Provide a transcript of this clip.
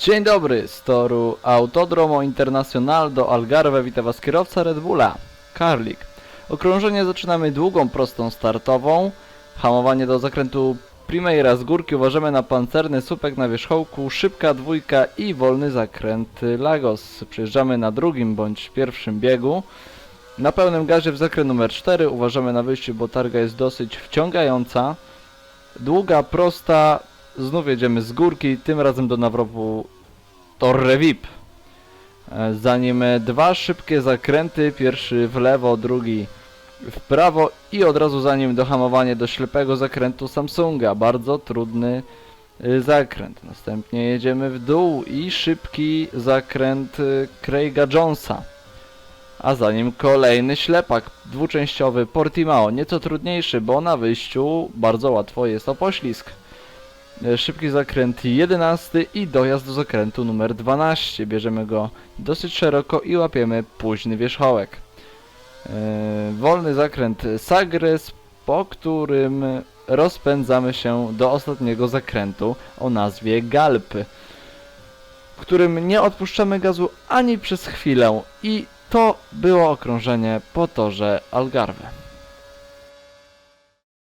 Dzień dobry, z toru Autodromo Internacional do Algarve wita Was kierowca Red Bulla, Karlik. Okrążenie zaczynamy długą prostą startową, hamowanie do zakrętu Primeira z górki uważamy na pancerny słupek na wierzchołku, szybka dwójka i wolny zakręt Lagos. Przejeżdżamy na drugim bądź pierwszym biegu. Na pełnym gazie w zakręt numer 4 uważamy na wyjściu, bo targa jest dosyć wciągająca. Długa, prosta, znów jedziemy z górki, tym razem do nawrotu Torre VIP. E, Zanim dwa szybkie zakręty, pierwszy w lewo, drugi w prawo i od razu za nim dohamowanie do ślepego zakrętu Samsunga. Bardzo trudny y, zakręt. Następnie jedziemy w dół i szybki zakręt y, Craiga Jonesa. A za nim kolejny ślepak dwuczęściowy Portimao. Nieco trudniejszy, bo na wyjściu bardzo łatwo jest o poślizg. E, Szybki zakręt 11 i dojazd do zakrętu numer 12. Bierzemy go dosyć szeroko i łapiemy późny wierzchołek. E, Wolny zakręt Sagres, po którym rozpędzamy się do ostatniego zakrętu o nazwie Galpy, w którym nie odpuszczamy gazu ani przez chwilę i to było okrążenie po torze Algarve.